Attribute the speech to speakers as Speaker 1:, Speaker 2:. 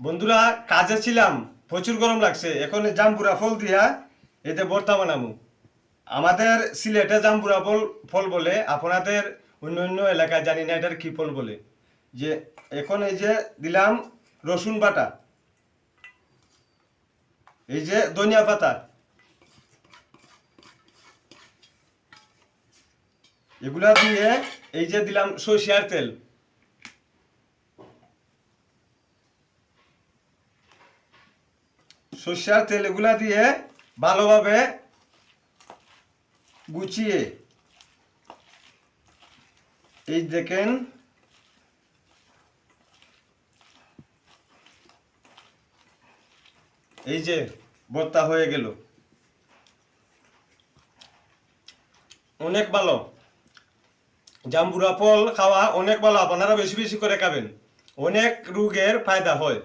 Speaker 1: বন্ধুরা, কাজে ছিলাম, প্রচুর গরম লাগছে। এখন জাম্বুরা ফল দিয়া এতে ভর্তা বানামু। আমাদের সিলেটে জাম্বুরা ফল ফল বলে, আপনাদের অন্য অন্য এলাকায় জানি না এটার কি ফল বলে। যে, এখন এই যে দিলাম রসুন বাটা। এই যে ধনিয়া পাতা। এগুলা দিয়ে এই যে দিলাম সরিষার তেল। সর্ষার তেল এগুলা দিয়ে ভালোভাবে গুছিয়ে। এই দেখেন। এই যে ভর্তা হয়ে গেল। অনেক ভালো। জাম্বুরা ফল খাওয়া অনেক ভালো, আপনারা বেশি বেশি করে খাবেন। অনেক রোগের ফায়দা হয়।